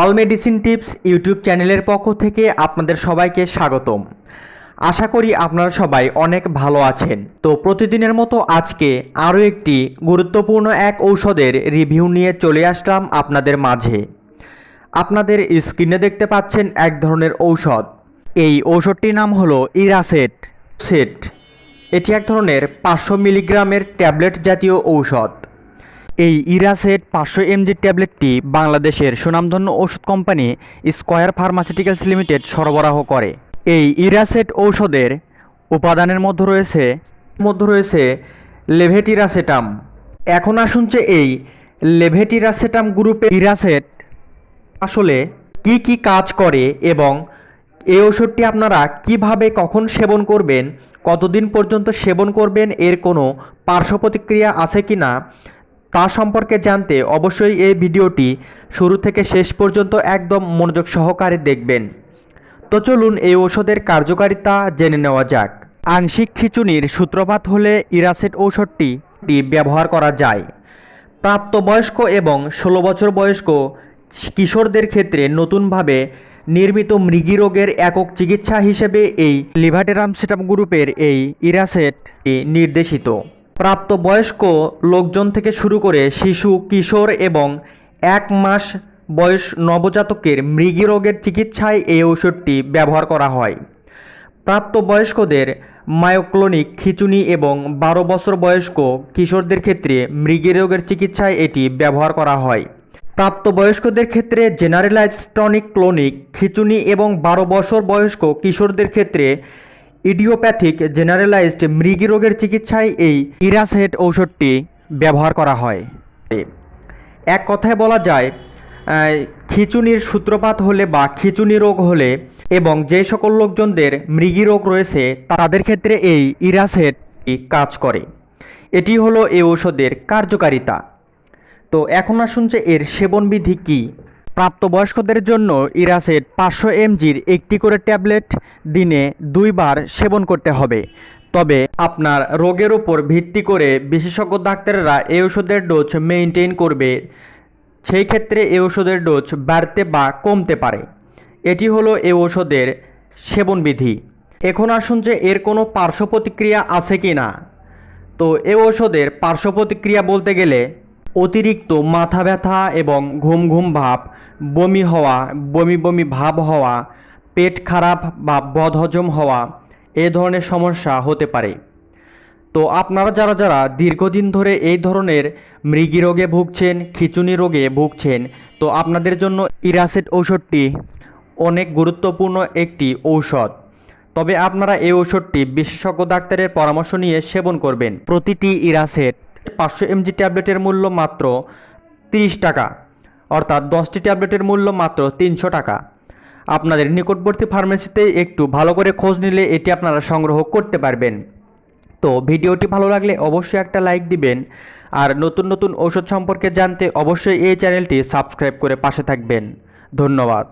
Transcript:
All medicine tips YouTube চ্যানেলের পক্ষ থেকে আপনাদের সবাইকে স্বাগতম। আশা করি আপনারা সবাই অনেক ভালো আছেন। তো প্রতিদিনের মতো আজকে আরও একটি গুরুত্বপূর্ণ এক ঔষধের রিভিউ নিয়ে চলে আসলাম আপনাদের মাঝে। আপনাদের স্ক্রিনে দেখতে পাচ্ছেন এক ধরনের ঔষধ। এই ঔষধটির নাম হলো ইরাসেট। সেট। এটি এক ধরনের পাঁচশো মিলিগ্রামের ট্যাবলেট জাতীয় ঔষধ। এই ইরাসেট পাঁচশো এমজি ট্যাবলেটটি বাংলাদেশের সুনামধন্য ওষুধ কোম্পানি স্কয়ার ফার্মাসিউটিক্যালস লিমিটেড সরবরাহ করে। এই ইরাসেট ঔষধের উপাদানের মধ্যে রয়েছে মধ্যে রয়েছে লেভেটিরাসেটাম। এখন আসুন যে এই লেভেটিরাসেটাম গ্রুপে ইরাসেট আসলে কি কি কাজ করে এবং এই ওষুধটি আপনারা কীভাবে কখন সেবন করবেন, কতদিন পর্যন্ত সেবন করবেন, এর কোনো পার্শ্ব প্রতিক্রিয়া আছে কি না তা সম্পর্কে জানতে অবশ্যই এই ভিডিওটি শুরু থেকে শেষ পর্যন্ত একদম মনোযোগ সহকারে দেখবেন। তো চলুন এই ওষুধের কার্যকারিতা জেনে নেওয়া যাক। আংশিক খিচুনির সূত্রপাত হলে ইরাসেট ঔষধটি ব্যবহার করা যায়। প্রাপ্তবয়স্ক এবং ষোলো বছর বয়স্ক কিশোরদের ক্ষেত্রে নতুনভাবে নির্মিত মৃগী রোগের একক চিকিৎসা হিসেবে এই লিভাটেরামসিটাম গ্রুপের এই ইরাসেট নির্দেশিত। প্রাপ্তবয়স্ক লোকজন থেকে শুরু করে শিশু, কিশোর এবং এক মাস বয়স নবজাতকের মৃগী রোগের চিকিৎসায় এই ওষুধটি ব্যবহার করা হয়। প্রাপ্তবয়স্কদের মায়োক্লোনিক খিচুনি এবং বারো বছর বয়স্ক কিশোরদের ক্ষেত্রে মৃগী রোগের চিকিৎসায় এটি ব্যবহার করা হয়। প্রাপ্তবয়স্কদের ক্ষেত্রে জেনারেলাইজ টনিক ক্লোনিক খিচুনি এবং বারো বছর বয়স্ক কিশোরদের ক্ষেত্রে ইডিওপ্যাথিক জেনারেলাইজড মৃগী রোগের চিকিৎসায় এই ইরাসেট ঔষধটি ব্যবহার করা হয়। এক কথায় বলা যায় খিচুনির সূত্রপাত হলে বা খিচুনি রোগ হলে এবং যে সকল লোকজনদের মৃগী রোগ রয়েছে, তাদের ক্ষেত্রে এই ইরাসেট কাজ করে। এটি হলো এই ঔষধের কার্যকারিতা। তো এখন আসুন যে এর সেবনবিধি কী। প্রাপ্তবয়স্কদের জন্য ইরাসেট পাঁচশো এমজির একটি করে ট্যাবলেট দিনে দুইবার সেবন করতে হবে। তবে আপনার রোগের উপর ভিত্তি করে বিশেষজ্ঞ ডাক্তারেরা এই ওষুধের ডোজ মেনটেন করবে, সেই ক্ষেত্রে এই ওষুধের ডোজ বাড়তে বা কমতে পারে। এটি হলো এই ওষুধের সেবনবিধি। এখন আসুন যে এর কোনো পার্শ্ব প্রতিক্রিয়া আছে কি না তো এই ওষুধের পার্শ্ব প্রতিক্রিয়া বলতে গেলে অতিরিক্ত মাথা ব্যথা এবং ঘুম ঘুম ভাব, বমি হওয়া, বমি বমি ভাব হওয়া, পেট খারাপ বা বদহজম হওয়া, এ ধরনের সমস্যা হতে পারে। তো আপনারা যারা যারা দীর্ঘদিন ধরে এই ধরনের মৃগী রোগে ভুগছেন খিচুনি রোগে ভুগছেন, তো আপনাদের জন্য ইরাসেট ঔষধটি অনেক গুরুত্বপূর্ণ একটি ঔষধ। তবে আপনারা এই ঔষধটি বিশেষজ্ঞ ডাক্তারের পরামর্শ নিয়ে সেবন করবেন। প্রতিটি ইরাসেট পাঁচশো এমজি ট্যাবলেটের মূল্য মাত্র তিরিশ টাকা, অর্থাৎ দশটি ট্যাবলেটের মূল্য মাত্র তিনশো টাকা। আপনাদের নিকটবর্তী ফার্মেসিতে একটু ভালো করে খোঁজ নিলে এটি আপনারা সংগ্রহ করতে পারবেন। তো ভিডিওটি ভালো লাগলে অবশ্যই একটা লাইক দিবেন, আর নতুন নতুন ঔষধ সম্পর্কে জানতে অবশ্যই এই চ্যানেলটি সাবস্ক্রাইব করে পাশে থাকবেন। ধন্যবাদ।